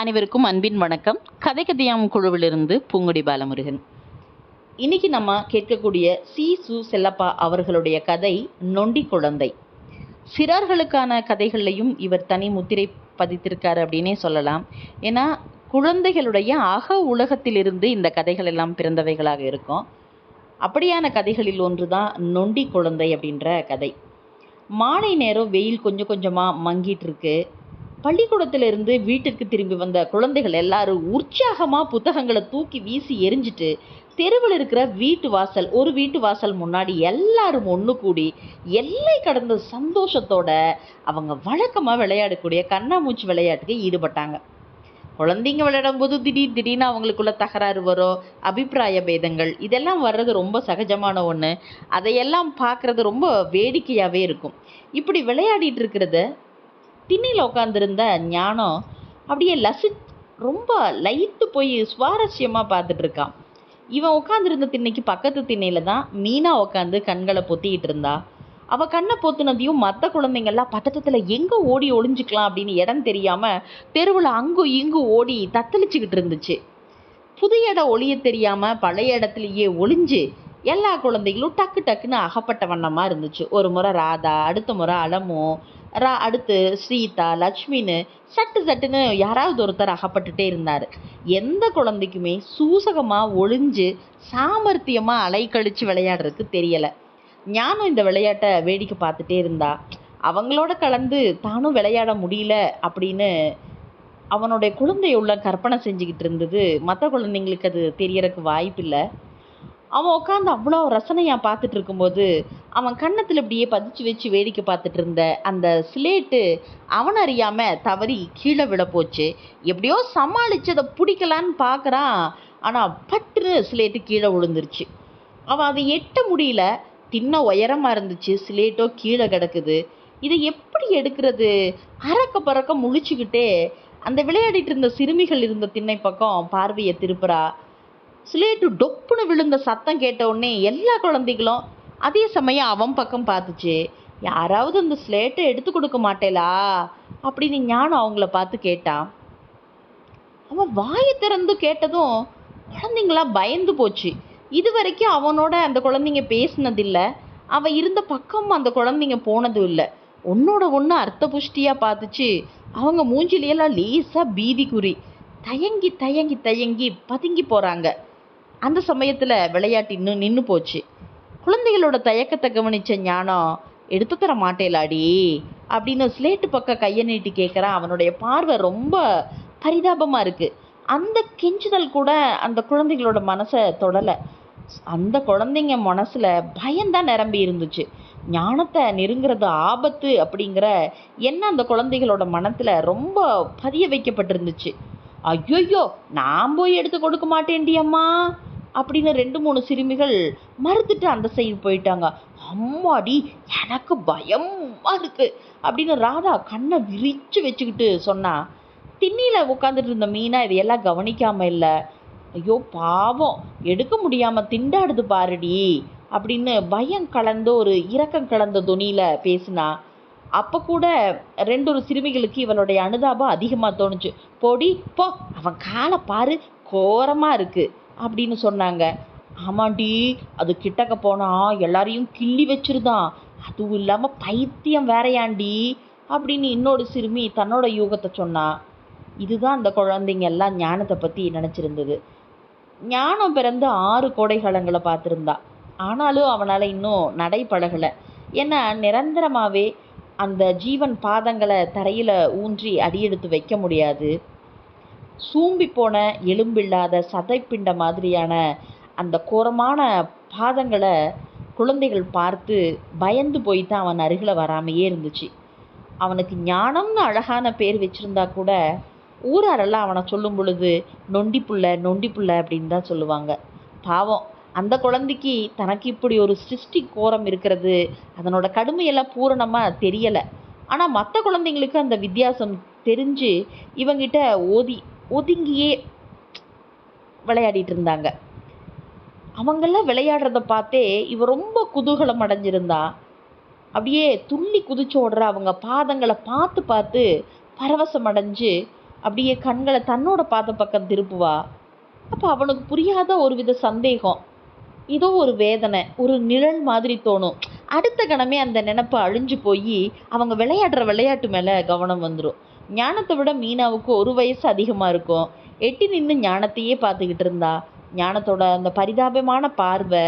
அனைவருக்கும் அன்பின் வணக்கம். கதை கதையாம் குழுவிலிருந்து பூங்குடி பாலமுருகன். இன்னைக்கு நம்ம கேட்கக்கூடிய சி. சு. செல்லப்பா அவர்களுடைய கதை நொண்டி குழந்தை. சிறார்களுக்கான கதைகள்லையும் இவர் தனி முத்திரை பதித்திருக்காரு அப்படின்னே சொல்லலாம். ஏன்னா குழந்தைகளுடைய அக உலகத்திலிருந்து இந்த கதைகள் எல்லாம் பிறந்தவைகளாக இருக்கும். அப்படியான கதைகளில் ஒன்று தான் நொண்டி குழந்தை அப்படின்ற கதை. மாலை நேரம் வெயில் கொஞ்சம் கொஞ்சமாக மங்கிட்டு இருக்கு. பள்ளிக்கூடத்திலிருந்து வீட்டிற்கு திரும்பி வந்த குழந்தைகள் எல்லாரும் உற்சாகமாக புத்தகங்களை தூக்கி வீசி எரிஞ்சிட்டு தெருவில் இருக்கிற வீட்டு வாசல் ஒரு வீட்டு வாசல் முன்னாடி எல்லாரும் ஒன்று கூடி எல்லை கடந்த சந்தோஷத்தோட அவங்க வழக்கமாக விளையாடக்கூடிய கண்ணாமூச்சி விளையாட்டுக்கு ஈடுபட்டாங்க. குழந்தைங்க விளையாடும் போது திடீர் திடீர்னு அவங்களுக்குள்ள தகராறு வரும் அபிப்பிராய பேதங்கள் இதெல்லாம் வர்றது ரொம்ப சகஜமான ஒன்று அதையெல்லாம் பார்க்குறது ரொம்ப வேடிக்கையாகவே இருக்கும். இப்படி விளையாடிட்டு இருக்கிறத திண்ணையில் உட்காந்துருந்த ஞானம் அப்படியே லசி ரொம்ப லயித்து போய் சுவாரஸ்யமாக பார்த்துட்டு இருக்கான். இவன் உட்காந்துருந்த திண்ணைக்கு பக்கத்து திண்ணையில் தான் மீனா உட்காந்து கண்களை பொத்திக்கிட்டு இருந்தா. அவள் கண்ணை பொத்துனதையும் மற்ற குழந்தைங்கள்லாம் பதட்டத்தில் எங்கே ஓடி ஒளிஞ்சுக்கலாம் அப்படின்னு இடம் தெரியாமல் தெருவில் அங்கும் இங்கும் ஓடி தத்தளிச்சுக்கிட்டு இருந்துச்சு. புது இடம் ஒளிய தெரியாமல் பழைய இடத்துலையே ஒளிஞ்சு எல்லா குழந்தைகளும் டக்கு டக்குன்னு அகப்பட்ட வண்ணமாக இருந்துச்சு. ஒரு முறை ராதா அடுத்த முறை அலமு ரா அடுத்து ஸ்ரீதா லக்ஷ்மின்னு சட்டு சட்டுன்னு யாராவது ஒருத்தர் அகப்பட்டுட்டே இருந்தார். எந்த குழந்தைக்குமே சூசகமாக ஒளிஞ்சு சாமர்த்தியமாக அலைக்கழிச்சு விளையாடுறதுக்கு தெரியலை. ஞானும் இந்த விளையாட்டை வேடிக்கை பார்த்துட்டே இருந்தா அவங்களோட கலந்து தானும் விளையாட முடியல அப்படின்னு அவனுடைய குழந்தைய உள்ள கற்பனை செஞ்சுக்கிட்டு இருந்தது. மற்ற குழந்தைங்களுக்கு அது தெரியறதுக்கு வாய்ப்பில்லை. அவன் உட்காந்து அவ்வளோ ரசனையாக பார்த்துட்டு இருக்கும்போது அவன் கன்னத்தில் இப்படியே பதிச்சு வச்சு வேடிக்கை பார்த்துட்டு இருந்த அந்த ஸ்லேட்டு அவன் அறியாமல் தவறி கீழே விழப்போச்சு எப்படியோ சமாளித்து அதை பிடிக்கலான்னு பார்க்குறான் ஆனால் பட்டுன்னு ஸ்லேட்டு கீழே விழுந்துருச்சு. அவன் அதை எட்ட முடியல. தின்ன உயரமாக இருந்துச்சு. ஸ்லேட்டோ கீழே கிடக்குது. இதை எப்படி எடுக்கிறது? அறக்க பறக்க முழிச்சுக்கிட்டே அந்த விளையாடிட்டு இருந்த சிறுமிகள் இருந்த திண்ணை பக்கம் பார்வையை திருப்புறா. ஸ்லேட்டு டொப்புன்னு விழுந்த சத்தம் கேட்ட உடனே எல்லா குழந்தைகளும் அதே சமயம் அவன் பக்கம் பார்த்துச்சு. யாராவது அந்த ஸ்லேட்டை எடுத்து கொடுக்க மாட்டேலா? அப்படின்னு ஞானம் அவங்கள பார்த்து கேட்டான். அவன் வாயை திறந்து கேட்டதும் குழந்தைங்களாம் பயந்து போச்சு. இது வரைக்கும் அவனோட அந்த குழந்தைங்க பேசினதில்லை. அவன் இருந்த பக்கம் அந்த குழந்தைங்க போனதும் இல்லை. ஒன்னோட ஒன்று அர்த்த புஷ்டியாக பார்த்துச்சு. அவங்க மூஞ்சிலையெல்லாம் லேசாக பீதி குறி. தயங்கி தயங்கி தயங்கி பதுங்கி போகிறாங்க அந்த சமயத்தில் விளையாட்டு இன்னும் நின்று போச்சு. குழந்தைகளோட தயக்கத்தை கவனித்த ஞானம் எடுத்து தர மாட்டேலாடி அப்படின்னு ஸ்லேட்டு பக்கம் கையை நீட்டி கேட்குறான் அவனுடைய பார்வை ரொம்ப பரிதாபமாக இருக்குது அந்த கெஞ்சுதல் கூட அந்த குழந்தைகளோட மனசை தொடலை. அந்த குழந்தைங்க மனசில் பயம்தான் நிரம்பி இருந்துச்சு. ஞானத்தை நெருங்கிறது ஆபத்து அப்படிங்கிற என்ன அந்த குழந்தைகளோட மனத்தில் ரொம்ப பதிய வைக்கப்பட்டிருந்துச்சு. ஐயோயோ நான் போய் எடுத்து கொடுக்க மாட்டேன்டி அம்மா. அப்படின்னு ரெண்டு மூணு சிறுமிகள் மறுத்துட்டு அந்த சைடு போயிட்டாங்க. அம்மாடி எனக்கு பயமா இருக்கு அப்படின்னு ராதா கண்ணை விரிச்சு வச்சுக்கிட்டு சொன்னா திண்ணியில் உட்காந்துட்டு இருந்த மீனா இதையெல்லாம் கவனிக்காம இல்லை. ஐயோ பாவம் எடுக்க முடியாம திண்டாடுது பாருடி அப்படின்னு பயம் கலந்த ஒரு இரக்கம் கலந்த துணியில பேசினா அப்போ கூட ரெண்டு ஒரு சிறுமிகளுக்கு இவளுடைய அனுதாபம் அதிகமாக தோணுச்சு. போடி போ அவன் காலை பாரு கோரமாக இருக்குது அப்படின்னு சொன்னாங்க. ஆமாண்டி அது கிட்டக்க போனா எல்லாரையும் கிள்ளி வச்சிருதான். அதுவும் இல்லாமல் பைத்தியம் வேறையாண்டி அப்படின்னு இன்னொரு சிறுமி தன்னோட யூகத்தை சொன்னா. இதுதான் அந்த குழந்தைங்க எல்லாம் ஞானத்தை பற்றி நினச்சிருந்தது. ஞானம் பிறந்து ஆறு கோடைகாலங்களை பார்த்துருந்தா. ஆனாலும் அவனால் இன்னும் நடை பழகலை ஏன்னா நிரந்தரமாகவே அந்த ஜீவன் பாதங்களை தரையில் ஊன்றி அடியெடுத்து வைக்க முடியாது. சூம்பி போன எலும்பில்லாத சதைப்பிண்ட மாதிரியான அந்த கோரமான பாதங்களை குழந்தைகள் பார்த்து பயந்து போய் தான் அவன் அருகில் வராமையே இருந்துச்சு. அவனுக்கு ஞானம்னு அழகான பேர் வச்சுருந்தா கூட ஊராரெல்லாம் அவனை சொல்லும் பொழுது நொண்டி புள்ள நொண்டி புள்ள அப்படின்னு தான் சொல்லுவாங்க. பாவம் அந்த குழந்தைக்கு தனக்கு இப்படி ஒரு சிருஷ்டி கோரம் இருக்கிறது அதனோட கடுமையெல்லாம் பூரணமாக தெரியலை. ஆனால் மற்ற குழந்தைங்களுக்கு அந்த வித்தியாசம் தெரிஞ்சு இவங்கிட்ட ஓதி ஒதுங்கியே விளையாடிட்டு இருந்தாங்க அவங்கெல்லாம் விளையாடுறத பார்த்தே இவ ரொம்ப குதூகலம் அடைஞ்சிருந்தா. அப்படியே துள்ளி குதிச்சு ஓடுற. அவங்க பாதங்களை பார்த்து பார்த்து பரவசம் அடைஞ்சு அப்படியே கண்களை தன்னோட பாத பக்கம் திருப்புவா. அப்போ அவனுக்கு புரியாத ஒரு வித சந்தேகம். ஏதோ ஒரு வேதனை ஒரு நிழல் மாதிரி தோணும். அடுத்த கணமே அந்த நினப்பு அழிஞ்சு போய் அவங்க விளையாடுற விளையாட்டு மேலே கவனம் வந்துடும் ஞானத்தை விட மீனாவுக்கு ஒரு வயசு அதிகமாக இருக்கும். எட்டி நின்று ஞானத்தையே பார்த்துக்கிட்டு இருந்தா. ஞானத்தோட அந்த பரிதாபமான பார்வை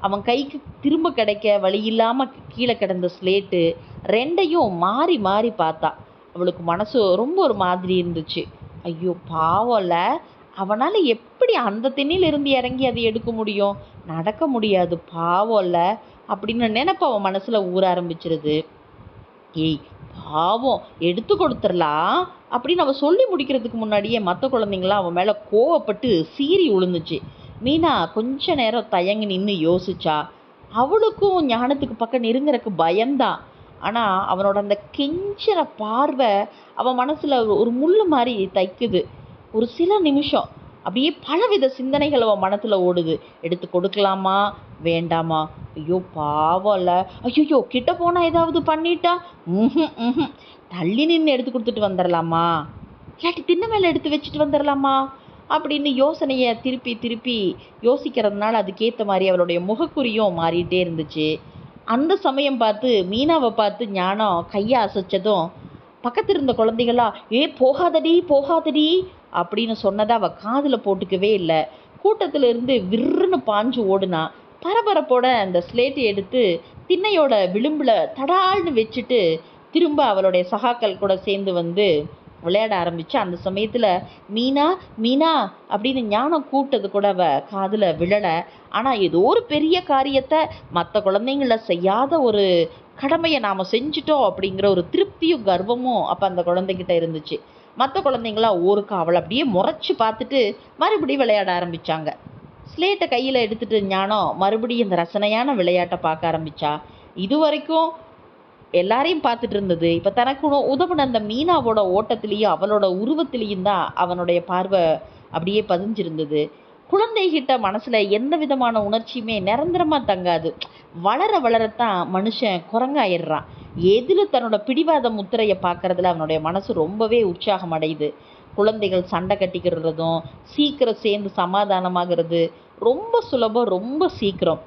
அவன் கைக்கு திரும்ப கிடைக்க வழி இல்லாமல் கீழே கிடந்த ஸ்லேட்டு ரெண்டையும் மாறி மாறி பார்த்தா. அவளுக்கு மனசு ரொம்ப ஒரு மாதிரி இருந்துச்சு. ஐயோ பாவம்ல. அவனால் எப்படி அந்த திண்ணிலிருந்து இறங்கி அதை எடுக்க முடியும்? நடக்க முடியாது பாவம்ல. அப்படின்னு நினப்பு அவன் மனசில் ஊற ஆரம்பிச்சிருது. ஏய் பாவம் எடுத்து கொடுத்துடலாம் அப்படின்னு அவள் சொல்லி முடிக்கிறதுக்கு முன்னாடியே மற்ற குழந்தைங்களாம் அவன் மேலே கோவப்பட்டு சீறி விழுந்துச்சு மீனா கொஞ்ச நேரம் தயங்கி நின்று யோசிச்சா அவளுக்கும் ஞானத்துக்கு பக்கம் நெருங்குறக்கு பயம்தான். ஆனால் அவனோட அந்த கெஞ்சிற பார்வை அவன் மனசில் ஒரு முள்ளு மாதிரி தைக்குது. ஒரு சில நிமிஷம் அப்படியே பலவித சிந்தனைகள் அவன் மனத்தில் ஓடுது. எடுத்து கொடுக்கலாமா? வேண்டாமா? ஐயோ பாவம்ல. ஐயோ கிட்ட போனால் ஏதாவது பண்ணிட்டா? ம் ம் தள்ளி நின்று எடுத்து கொடுத்துட்டு வந்துடலாமா இல்லாட்டி தின்ன மேலே எடுத்து வச்சுட்டு வந்துடலாமா அப்படின்னு யோசனையை திருப்பி திருப்பி யோசிக்கிறதுனால அதுக்கேற்ற மாதிரி அவளுடைய முகக்குறியும் மாறிட்டே இருந்துச்சு. அந்த சமயம் பார்த்து மீனாவை பார்த்து ஞானம் கையை அசைச்சதும் பக்கத்து இருந்த குழந்தைகளா ஏ போகாதடி போகாதடி அப்படின்னு சொன்னதை அவள் காதில் போட்டுக்கவே இல்லை. கூட்டத்தில் இருந்து விற்றுன்னு பாஞ்சு ஓடுனா பரபரப்போட அந்த ஸ்லேட்டை எடுத்து திண்ணையோட விளிம்பில் தடால்னு வச்சுட்டு திரும்ப அவளுடைய சகாக்கள் கூட சேர்ந்து வந்து விளையாட ஆரம்பிச்சு அந்த சமயத்தில் மீனா மீனா அப்படின்னு ஞானம் கூப்பிட்டது கூட அவ காதில் விழலை. ஆனால் ஏதோ ஒரு பெரிய காரியத்தை மற்ற குழந்தைங்கள செய்யாத ஒரு கடமையை நாம் செஞ்சிட்டோம் அப்படிங்கிற ஒரு திருப்தியும் கர்வமும் அப்போ அந்த குழந்தைகிட்ட இருந்துச்சு. மற்ற குழந்தைங்களாம் ஊருக்கு அவளை அப்படியே முறைச்சி பார்த்துட்டு மறுபடியும் விளையாட ஆரம்பித்தாங்க ஸ்லேட்டை கையில் எடுத்துகிட்டு ஞானம் மறுபடியும் இந்த ரசனையான விளையாட்டை பார்க்க ஆரம்பிச்சா? இது வரைக்கும் எல்லாரையும் பார்த்துட்டு இருந்தது. இப்போ தனக்கு உதவுன அந்த மீனாவோட ஓட்டத்திலையும் அவளோட உருவத்திலையும் தான் அவனுடைய பார்வை அப்படியே பதிஞ்சிருந்தது. குழந்தைகிட்ட மனசில் எந்த விதமான உணர்ச்சியுமே நிரந்தரமாக தங்காது. வளர வளரத்தான் மனுஷன் குரங்காயிடுறான். எதில் தன்னோட பிடிவாத முத்திரையை பார்க்குறதுல அவனுடைய மனசு ரொம்பவே உற்சாகம் அடையுது. குழந்தைகள் சண்டை கட்டிக்கிறதும் சீக்கிரம் சேர்ந்து சமாதானமாகிறது ரொம்ப சுலபம் ரொம்ப சீக்கிரம்.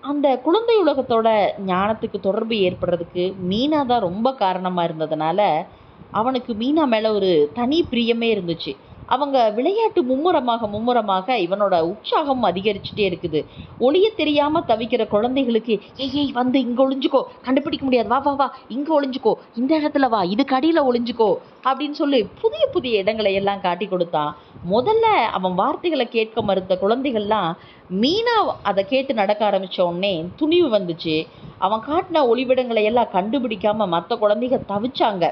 அந்த குழந்தை உலகத்தோட ஞானத்துக்கு தொடர்பு ஏற்படுறதுக்கு மீனா தான் ரொம்ப காரணமாக இருந்ததுனால அவனுக்கு மீனா மேலே ஒரு தனி பிரியமே இருந்துச்சு. அவங்க விளையாட்டு மும்முரமாக மும்முரமாக இவனோட உற்சாகம் அதிகரிச்சுட்டே இருக்குது. ஒளிய தெரியாம தவிக்கிற குழந்தைகளுக்கு ஏய் ஏய் வந்து இங்க ஒளிஞ்சுக்கோ. கண்டுபிடிக்க முடியாது. வா வா வா. இங்க ஒளிஞ்சுக்கோ. இந்த இடத்துல வா. இதுக்கு அடியில ஒளிஞ்சுக்கோ. அப்படின்னு சொல்லி புதிய புதிய இடங்களை எல்லாம் காட்டி கொடுத்தான். முதல்ல அவன் வார்த்தைகளை கேட்க மறுத்த குழந்தைகள்லாம் மீனா அதை கேட்டு நடக்க ஆரம்பிச்ச உடனே துணிவு வந்துச்சு. அவன் காட்டின ஒளிவிடங்களை எல்லாம் கண்டுபிடிக்காம மற்ற குழந்தைங்க தவிச்சாங்க.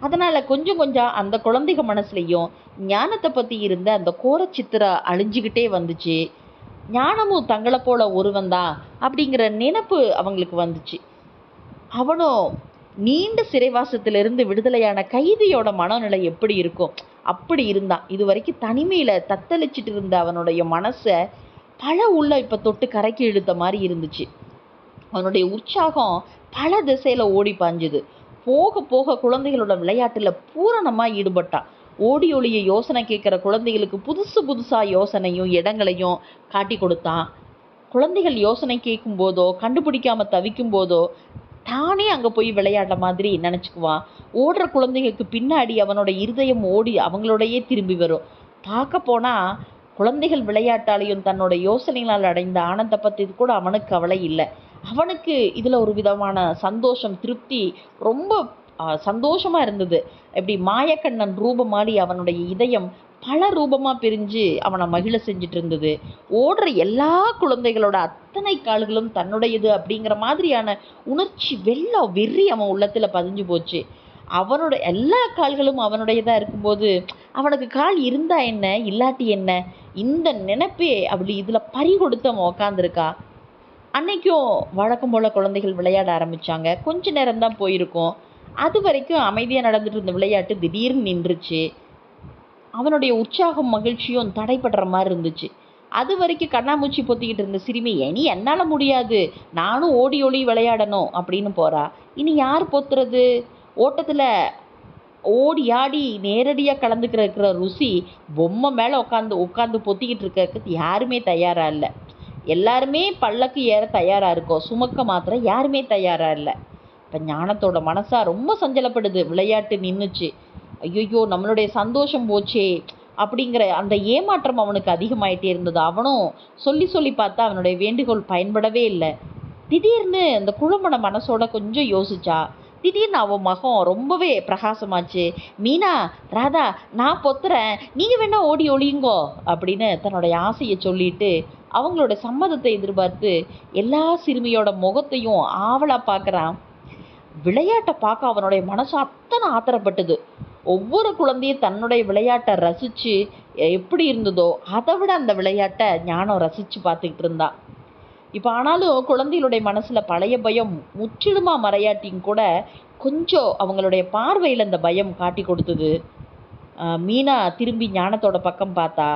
அதனால் கொஞ்சம் கொஞ்சம் அந்த குழந்தைங்க மனசுலையும் ஞானத்தை பற்றி இருந்த அந்த கோரச்சித்திர அழிஞ்சுக்கிட்டே வந்துச்சு. ஞானமும் தங்களை போல ஒருவன் தான் அப்படிங்கிற நினைப்பு அவங்களுக்கு வந்துச்சு. அவனும் நீண்ட சிறைவாசத்திலிருந்து விடுதலையான கைதியோட மனநிலை எப்படி இருக்கும்? அப்படி இருந்தான். இது வரைக்கும் தனிமையில் தத்தளிச்சிட்டு இருந்த அவனுடைய மனசை பல உள்ள இப்போ தொட்டு கரைக்கி இழுத்த மாதிரி இருந்துச்சு. அவனுடைய உற்சாகம் பல திசையில் ஓடி பாஞ்சுது. போக போக குழந்தைகளோட விளையாட்டில் பூரணமாக ஈடுபட்டான் ஓடி ஒளிய யோசனை கேட்குற குழந்தைகளுக்கு புதுசு புதுசாக யோசனையும் இடங்களையும் காட்டி கொடுத்தான். குழந்தைகள் யோசனை கேட்கும் போதோ கண்டுபிடிக்காமல் தவிக்கும் போதோ தானே அங்கே போய் விளையாடுற மாதிரி நினச்சிக்குவான். ஓடுற குழந்தைகளுக்கு பின்னாடி அவனோட இருதயம் ஓடி அவங்களோடையே திரும்பி வரும். பார்க்க போனால் குழந்தைகள் விளையாட்டாலையும் தன்னோட யோசனைகளால் அடைந்த ஆனந்த பற்றி கூட அவனுக்கு கவலை இல்லை. அவனுக்கு இதில் ஒரு விதமான சந்தோஷம் திருப்தி ரொம்ப சந்தோஷமாக இருந்தது. எப்படி மாயக்கண்ணன் ரூபமாடி அவனுடைய இதயம் பல ரூபமாக பிரிஞ்சு அவனை மகிழ செஞ்சுட்டு இருந்தது ஓடுற எல்லா குழந்தைகளோட அத்தனை கால்களும் தன்னுடையது அப்படிங்கிற மாதிரியான உணர்ச்சி வெள்ள வெறி அவன் உள்ளத்தில் பதிஞ்சு போச்சு. அவனோட எல்லா கால்களும் அவனுடையதாக இருக்கும்போது அவனுக்கு கால் இருந்தா என்ன இல்லாட்டி என்ன இந்த நினைப்பே அப்படி இதில் பறி கொடுத்து அவன் உக்காந்துருக்கா. அன்றைக்கும் வழக்கம் போல் குழந்தைகள் விளையாட ஆரம்பிச்சாங்க. கொஞ்ச நேரம் தான் போயிருக்கும். அது வரைக்கும் அமைதியாக நடந்துட்டு இருந்த விளையாட்டு திடீர்னு நின்றுச்சு. அவனுடைய உற்சாகம் மகிழ்ச்சியும் தடைப்படுற மாதிரி இருந்துச்சு. அது வரைக்கும் கண்ணாமூச்சி பொத்திக்கிட்டு இருந்த சிறுமி இனி என்னால் முடியாது. நானும் ஓடி ஓடி விளையாடணும் அப்படின்னு போறா. இனி யார் பொத்துறது? ஓட்டத்தில் ஓடி ஆடி நேரடியாக கலந்துக்கிற இருக்கிற ருசி பொம்மை மேலே உட்காந்து உட்காந்து பொத்திக்கிட்டு இருக்கிறதுக்கு யாருமே தயாராக இல்லை. எல்லாருமே பல்லக்கு ஏற தயாராக இருக்கோம். சுமக்க மாத்திரம் யாருமே தயாராக இல்லை. இப்போ ஞானத்தோட மனசாக ரொம்ப சஞ்சலப்படுது. விளையாட்டு நின்றுச்சு ஐயோ நம்மளுடைய சந்தோஷம் போச்சே அப்படிங்கிற அந்த ஏமாற்றம் அவனுக்கு அதிகமாயிட்டே இருந்தது. அவனும் சொல்லி சொல்லி பார்த்தா அவனுடைய வேண்டுகோள் பயன்படவே இல்லை. திடீர்னு அந்த குழம்பன மனசோட கொஞ்சம் யோசிச்சா திடீர்னு அவன் மகம் ரொம்பவே பிரகாசமாச்சு. மீனா ராதா நான் பொத்துறேன். நீங்கள் வேணா ஓடி ஒளியுங்கோ அப்படின்னு தன்னுடைய ஆசையை சொல்லிட்டு அவங்களோட சம்மதத்தை எதிர்பார்த்து எல்லா சிறுமியோட முகத்தையும் ஆவலாக பார்க்குறான். விளையாட்டை பார்க்க அவனுடைய மனசு அத்தனை ஆத்திரப்பட்டது. ஒவ்வொரு குழந்தையும் தன்னுடைய விளையாட்டை ரசித்து எப்படி இருந்ததோ அதை விட அந்த விளையாட்டை ஞானம் ரசித்து பார்த்துக்கிட்டு இருந்தான் இப்போ ஆனாலும் குழந்தைகளுடைய மனசில் பழைய பயம் முற்றிலுமாக மறையாட்டியும் கூட கொஞ்சம் அவங்களுடைய பார்வையில் அந்த பயம் காட்டி கொடுத்தது. மீனா திரும்பி ஞானத்தோட பக்கம் பார்த்தா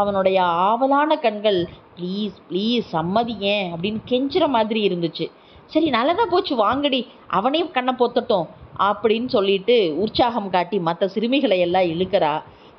அவனுடைய ஆவலான கண்கள் ப்ளீஸ் ப்ளீஸ் சம்மதியேன் அப்படின்னு கெஞ்சுற மாதிரி இருந்துச்சு. சரி நல்லதாக போச்சு வாங்கடி அவனையும் கண்ணை பொத்தட்டும் அப்படின்னு சொல்லிட்டு உற்சாகம் காட்டி மற்ற சிறுமிகளை எல்லாம் இழுக்கிறா.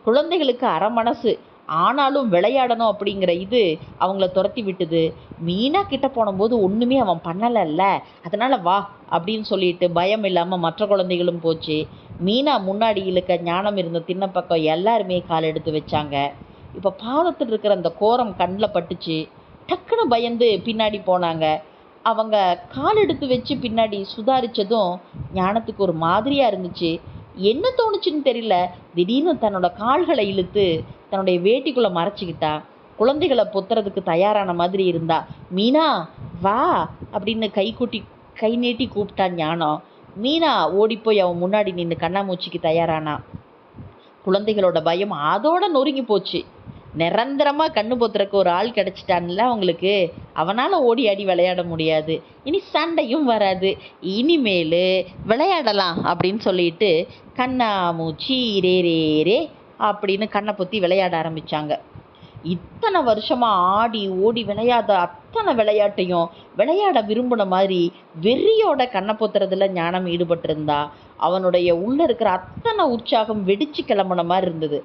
குழந்தைகளுக்கு அரை மனசு ஆனாலும் விளையாடணும் அப்படிங்கிற இது அவங்கள துரத்தி விட்டுது. மீனா கிட்ட போனபோது ஒன்றுமே அவன் பண்ணலைல்ல. அதனால் வா அப்படின்னு சொல்லிட்டு பயம் இல்லாமல் மற்ற குழந்தைகளும் போச்சு. மீனா முன்னாடி இழுக்க ஞானம் இருந்த தின்னப்பக்கம் எல்லாருமே கால் எடுத்து வச்சாங்க. இப்போ பாதத்தில் இருக்கிற அந்த கோரம் கண்ணில் பட்டுச்சு. டக்குன்னு பயந்து பின்னாடி போனாங்க. அவங்க கால் எடுத்து வச்சு பின்னாடி சுதாரித்ததும் ஞானத்துக்கு ஒரு மாதிரியாக இருந்துச்சு. என்ன தோணுச்சுன்னு தெரியல. திடீர்னு தன்னோட கால்களை இழுத்து தன்னுடைய வேட்டிக்குள்ளே மறைச்சிக்கிட்டா குழந்தைகளை பொத்துறதுக்கு தயாரான மாதிரி இருந்தா மீனா வா அப்படின்னு கை கூட்டி கை நீட்டி கூப்பிட்டா ஞானம். மீனா ஓடிப்போய் அவன் முன்னாடி நின்று கண்ணாமூச்சிக்கு தயாரானா. குழந்தைகளோட பயம் அதோட நொறுங்கி போச்சு. நிரந்தரமாக கண்ணு பொத்துறக்கு ஒரு ஆள் கிடச்சிட்டான்ல அவங்களுக்கு. அவனால் ஓடி ஆடி விளையாட முடியாது. இனி சண்டையும் வராது. இனிமேல் விளையாடலாம் அப்படின்னு சொல்லிட்டு கண்ணாமூச்சி ரே ரே ரே அப்படின்னு கண்ணை பொத்தி விளையாட ஆரம்பிச்சாங்க. இத்தனை வருஷமா ஆடி ஓடி விளையாத அத்தனை விளையாட்டையும் விளையாட விரும்பின மாதிரி வெறியோட கண்ணை பொத்துறதுல ஞானம் ஈடுபட்டிருந்தா அவனுடைய உள்ள இருக்கிற அத்தனை உற்சாகம் வெடிச்சு கிளம்புன மாதிரி இருந்தது.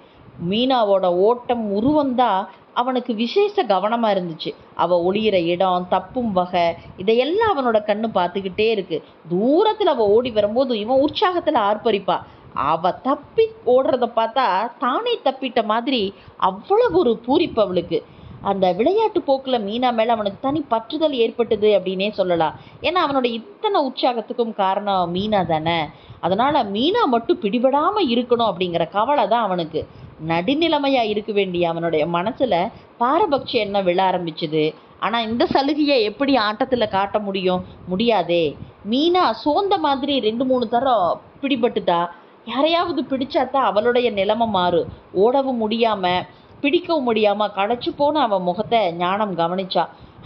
மீனாவோட ஓட்டம் உருவந்தான் அவனுக்கு விசேஷ கவனமாக இருந்துச்சு. அவள் ஒளியிற இடம் தப்பும் வகை இதையெல்லாம் அவனோட கண்ணு பார்த்துக்கிட்டே இருக்கு. தூரத்தில் அவள் ஓடி வரும்போது இவன் உற்சாகத்தில் ஆர்ப்பரிப்பா. அவள் தப்பி ஓடுறத பார்த்தா தானே தப்பிட்ட மாதிரி அவ்வளவு ஒரு பூரிப்பு அவளுக்கு. அந்த விளையாட்டு போக்கில் மீனா மேலே அவனுக்கு தனி பற்றுதல் ஏற்பட்டது அப்படின்னே சொல்லலாம். ஏன்னா அவனோட இத்தனை உற்சாகத்துக்கும் காரணம் மீனா தானே. அதனால் மீனா மட்டும் பிடிபடாமல் இருக்கணும் அப்படிங்கிற கவலை தான் அவனுக்கு. நடுநிலைமையாக இருக்க வேண்டிய அவனுடைய மனசில் பாரபட்சம் என்ன விழ ஆரம்பிச்சுது? ஆனால் இந்த சலுகையை எப்படி ஆட்டத்தில் காட்ட முடியும்? முடியாதே. மீனா சோர்ந்த மாதிரி ரெண்டு மூணு தரம் பிடிபட்டுட்டா யாரையாவது பிடிச்சாதான் அவளுடைய நிலைமை மாறும் ஓடவும் முடியாமல் பிடிக்கவும் முடியாமல் கடைச்சி போன அவன் முகத்தை ஞானம் கவனிச்சா.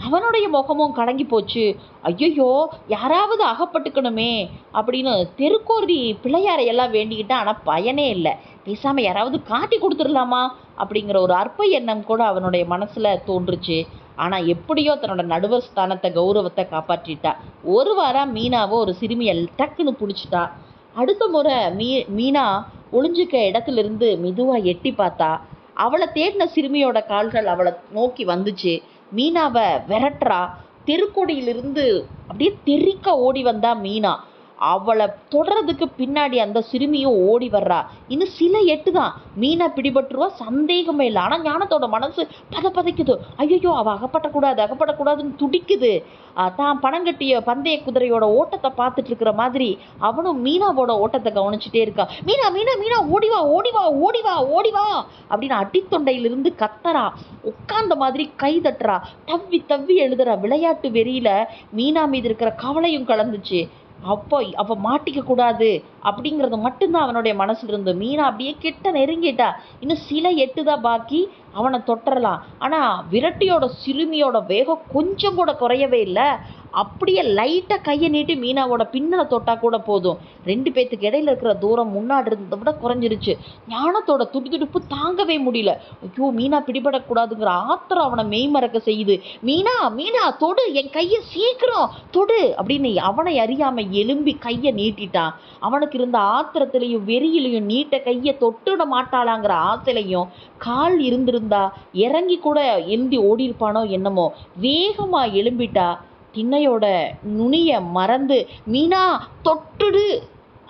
அவனுடைய முகமும் கலங்கி போச்சு. ஐயோ யாராவது அகப்பட்டுக்கணுமே அப்படின்னு தெருக்கோர்தி பிள்ளையாரையெல்லாம் வேண்டிக்கிட்டான் ஆனால் பயனே இல்லை. பேசாமல் யாராவது காட்டி கொடுத்துடலாமா அப்படிங்கிற ஒரு அற்ப எண்ணம் கூட அவனுடைய மனசில் தோன்றுச்சு. ஆனால் எப்படியோ தன்னோட நடுவர் ஸ்தானத்தை கௌரவத்தை காப்பாற்றிட்டா. ஒரு வாரம் மீனாவை ஒரு சிறுமியை டக்குன்னு பிடிச்சிட்டா. அடுத்த முறை மீ மீனா ஒளிஞ்சிக்க இடத்துல இருந்து எட்டி பார்த்தா அவளை தேடின சிறுமியோட கால்கள் அவளை நோக்கி வந்துச்சு. மீனாவை விரட்டுறா. தெருக்கொடியிலிருந்து அப்படியே தெறிக்க ஓடி வந்தா மீனா. அவளை தொடர்றதுக்கு பின்னாடி அந்த சிறுமியும் ஓடி வர்றா. இன்னும் சில எட்டு தான் மீனா பிடிபட்டுருவா சந்தேகமே இல்லை. ஆனால் ஞானத்தோட மனசு பத பதைக்குது. ஐயோ அவள் அகப்படக்கூடாது அகப்படக்கூடாதுன்னு துடிக்குது. தான் பணம் கட்டிய பந்தய குதிரையோட ஓட்டத்தை பார்த்துட்டு இருக்கிற மாதிரி அவனும் மீனாவோட ஓட்டத்தை கவனிச்சுட்டே இருக்கா. மீனா மீனா மீனா ஓடிவா ஓடிவா ஓடிவா ஓடிவா அப்படின்னு அடித்தொண்டையிலிருந்து கத்தறா. உட்கார்ந்த மாதிரி கை தட்டுறா. தவ்வி தவ்வி எழுதுறா. விளையாட்டு வெறியில மீனா மீது இருக்கிற கவலையும் கலந்துச்சு. அப்போ அப்போ மாட்டிக்க கூடாது அப்படிங்கிறது மட்டும்தான் அவனுடைய மனசில் இருந்து மீனா அப்படியே கிட்ட நெருங்கிட்டா. இன்னும் சில எட்டு தான் பாக்கி அவனை தொட்டரலாம். ஆனால் விரட்டியோட சிறுமியோட வேகம் கொஞ்சம் கூட குறையவே இல்லை. அப்படியே லைட்டாக கையை நீட்டி மீனாவோட பின்னலை தொட்டால் கூட போதும். ரெண்டு பேத்துக்கு இடையில இருக்கிற தூரம் முன்னாடி இருந்ததை விட குறைஞ்சிருச்சு. ஞானத்தோட துடி துடிப்பு தாங்கவே முடியல. ஐயோ மீனா பிடிபடக்கூடாதுங்கிற ஆத்திரம் அவனை மெய்மறக்க செய்யுது. மீனா மீனா தொடு என் கையை சீக்கிரம் தொடு அப்படின்னு அவனை அறியாம எலும்பி கையை நீட்டிட்டான். அவனுக்கு இருந்த ஆத்திரத்திலையும் வெறியிலையும் நீட்ட கையை தொட்டுட மாட்டாளாங்கிற ஆசையிலையும் கால் இருந்திருந்தா இறங்கி கூட எந்தி ஓடி இருப்பானோ என்னமோ வேகமா எழும்பிட்டா திண்ணையோட நுனிய மறந்து மீனா தொட்டுடு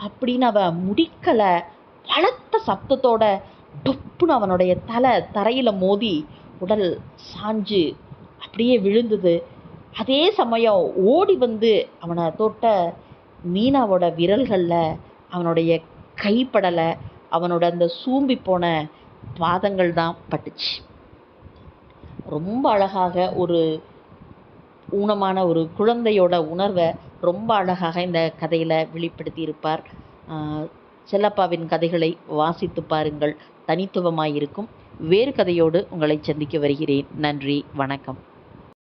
அப்படின்னு அவன் முடிக்கலை. பலத்த சத்தத்தோட டொப்புன்னு அவனுடைய தலை தரையில் மோதி உடல் சாஞ்சு அப்படியே விழுந்தது. அதே சமயம் ஓடி வந்து அவனை தொட்ட மீனாவோட விரல்களில் அவனுடைய கைப்படலை அவனோட அந்த சூம்பி போன பாதங்கள் தான் பட்டுச்சு. ரொம்ப அழகாக ஒரு ஊனமான ஒரு குழந்தையோட உணர்வை ரொம்ப அழகாக இந்த கதையில் வெளிப்படுத்தி இருப்பார் செல்லப்பாவின் கதைகளை வாசித்து பாருங்கள். தனித்துவமாயிருக்கும். வேறு கதையோடு உங்களை சந்திக்க வருகிறேன். நன்றி. வணக்கம்.